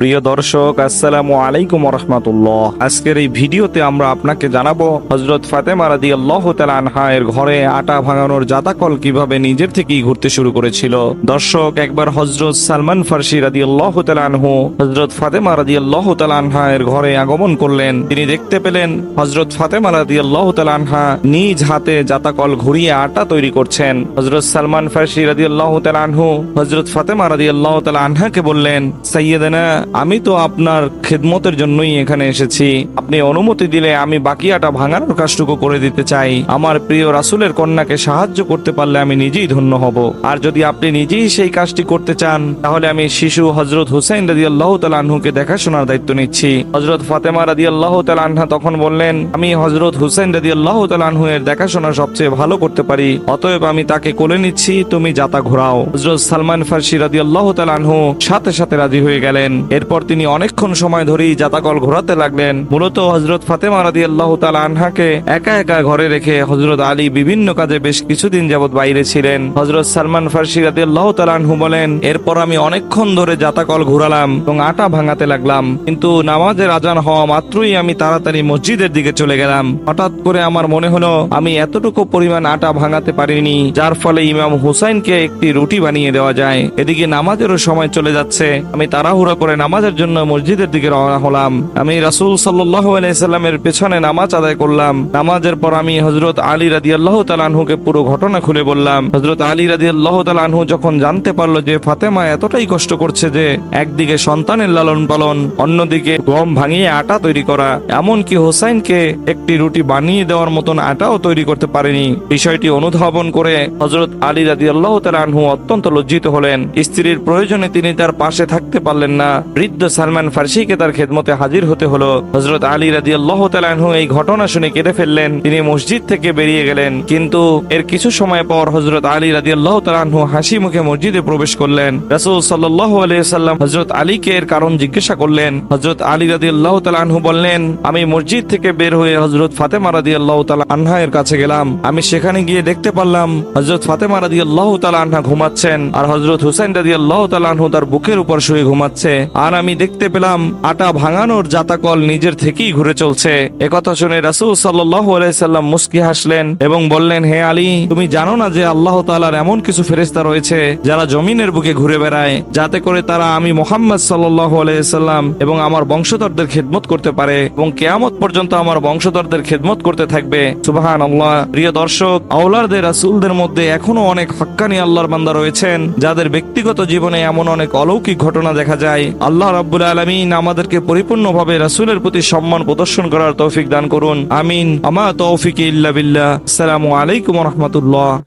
প্রিয় দর্শক, আসসালামু আলাইকুম রহমতুল্লাহ আজকের এই ভিডিওতে আমরা আপনাকে জানাব হজরত ফাতেমা রাদি আল্লাহ আনহা এর ঘরে আটা ভাঙানোর জাতাকল কীভাবে নিজের থেকেই ঘুরতে শুরু করেছিল। দর্শক, একবার হজরত সালমান ফার্সি রাদি আল্লাহ আনহু হজরত ফাতেমা রাদি আল্লাহ আনহা এর ঘরে আগমন করলেন। তিনি দেখতে পেলেন হজরত ফাতেমা রাদি আল্লাহ আনহা নিজ হাতে জাতাকল ঘুরিয়ে আটা তৈরি করছেন। হজরত সালমান ফার্সি রাদি আল্লাহ আনহু হজরত ফাতেমা রাদি আল্লাহ আনহাকে বললেন সাইয়েদানা আমি তো আপনার খেদমতের জন্যই এখানে এসেছি। আপনি অনুমতি দিলে আমি বাকি আটা ভাঙানোর কাজটুকু করে দিতে চাই। আমার প্রিয় রাসুলের কন্যাকে সাহায্য করতে পারলে আমি নিজেই ধন্য হব। আর যদি আপনি নিজেই সেই কাজটি করতে চান, তাহলে আমি শিশু হজরত হুসাইন রাজি আল্লাহ আনহুকে দেখাশোনার দায়িত্ব নিচ্ছি। হজরত ফাতেমা রাজি আল্লাহ আনহা তখন বললেন, আমি হজরত হুসাইন রাজি আল্লাহ আনহু এর দেখাশোনা সবচেয়ে ভালো করতে পারি। অতএব আমি তাকে কোলে নিচ্ছি, তুমি যাতা ঘোরাও। হজরত সালমান ফার্সি রাজি আল্লাহ আনহু সাথে সাথে রাজি হয়ে গেলেন। এরপর তিনি অনেকক্ষণ সময় ধরেই জাতাকল ঘোরাতে লাগলেন। মূলত হজরত ফাতেমা রাদি আল্লাহ আনহাকে একা একা ঘরে রেখে হজরত আলী বিভিন্ন কাজে বেশ কিছুদিন যাবৎ বাইরে ছিলেন। হজরত সালমান ফার্সি রাদি আল্লাহ আনহু বলেন, এরপর আমি অনেকক্ষণ ধরে জাতাকল ঘোরালাম এবং আটা ভাঙাতে লাগলাম। কিন্তু নামাজের আজান হওয়া মাত্রই আমি তাড়াতাড়ি মসজিদের দিকে চলে গেলাম। হঠাৎ করে আমার মনে হলো, আমি এতটুকু পরিমাণ আটা ভাঙাতে পারিনি, যার ফলে ইমাম হুসাইনকে একটি রুটি বানিয়ে দেওয়া যায়। এদিকে নামাজেরও সময় চলে যাচ্ছে। আমি তাড়াহুড়া করে নামাজের জন্য মসজিদের দিকে রওনা হলাম। আমি রাসূল সাল্লাল্লাহু আলাইহি সাল্লামের পেছনে নামাজ আদায় করলাম। নামাজের পর আমি হজরত আলী রাদিয়াল্লাহু তাআলা আনহুকে পুরো ঘটনা খুলে বললাম। হজরত আলী রাদিয়াল্লাহু তাআলা আনহু যখন জানতে পারল যে ফাতেমা এতটাই কষ্ট করছে যে একদিকে সন্তানের লালন পালন, অন্যদিকে গম ভাঙিয়ে আটা তৈরি করা, এমনকি হোসাইনকে একটি রুটি বানিয়ে দেওয়ার মতন আটাও তৈরি করতে পারেনি। বিষয়টি অনুধাবন করে হজরত আলী রাদিয়াল্লাহু তাআলা আনহু অত্যন্ত লজ্জিত হলেন। স্ত্রীর প্রয়োজনে তিনি তার পাশে থাকতে পারলেন না। বৃদ্ধ সালমান ফার্সিকে তার খেদমতে হাজির হতে হলো। হজরত আলী রাজি আল্লাহ তালাহু এই ঘটনা শুনে কেঁদে ফেললেন। তিনি মসজিদ থেকে বেরিয়ে গেলেন। কিন্তু এর কিছু সময় পর হজরত আলী রাজি আল্লাহ তালাহু হাসি মুখে মসজিদে প্রবেশ করলেন। রাসুল সাল্লাহ আলিয়াল্লাম হজরত আলীকে এর কারণ জিজ্ঞাসা করলেন। হজরত আলী রাজি আল্লাহ তালাহু বললেন, আমি মসজিদ থেকে বের হয়ে হজরত ফাতেমা রাদি আল্লাহ তালা আনহা এর কাছে গেলাম। আমি সেখানে গিয়ে দেখতে পারলাম হজরত ফাতেমা রাদি আল্লাহ তালা আনহা ঘুমাচ্ছেন আর হজরত হুসাইন রাদি আল্লাহ তালা আনহু তার বুকের উপর শুয়ে ঘুমাচ্ছে। আর আমি দেখতে পেলাম আটা ভাঙানোর জাতাকল নিজের থেকেই ঘুরে চলছে। একথা শুনে রাসুল সাল্লাম মুস্কি হাসলেন এবং বললেন, হে আলী, তুমি জানো না যে আল্লাহ তালার এমন কিছু ফেরেস্তা রয়েছে যারা জমিনের বুকে ঘুরে বেড়ায়, যাতে করে তারা আমি মোহাম্মদ সাল্লাহ আলাইসাল্লাম এবং আমার বংশধরদের খেদমত করতে পারে এবং কেয়ামত পর্যন্ত আমার বংশধরদের খেদমত করতে থাকবে। সুবাহান আল্লাহ প্রিয় দর্শক আওলারদের রাসুলদের মধ্যে এখনও অনেক হক্কানি আল্লাহর বান্দা রয়েছেন, যাদের ব্যক্তিগত জীবনে এমন অনেক অলৌকিক ঘটনা দেখা যায়। আল্লাহ রাব্বুল আলমিন আমাদেরকে পরিপূর্ণভাবে রাসূলের প্রতি সম্মান প্রদর্শন করার তৌফিক দান করুন। আমিন। আমা তৌফিক ইল্লা বিল্লাহ। আসসালামু আলাইকুম রহমতুল্লাহ।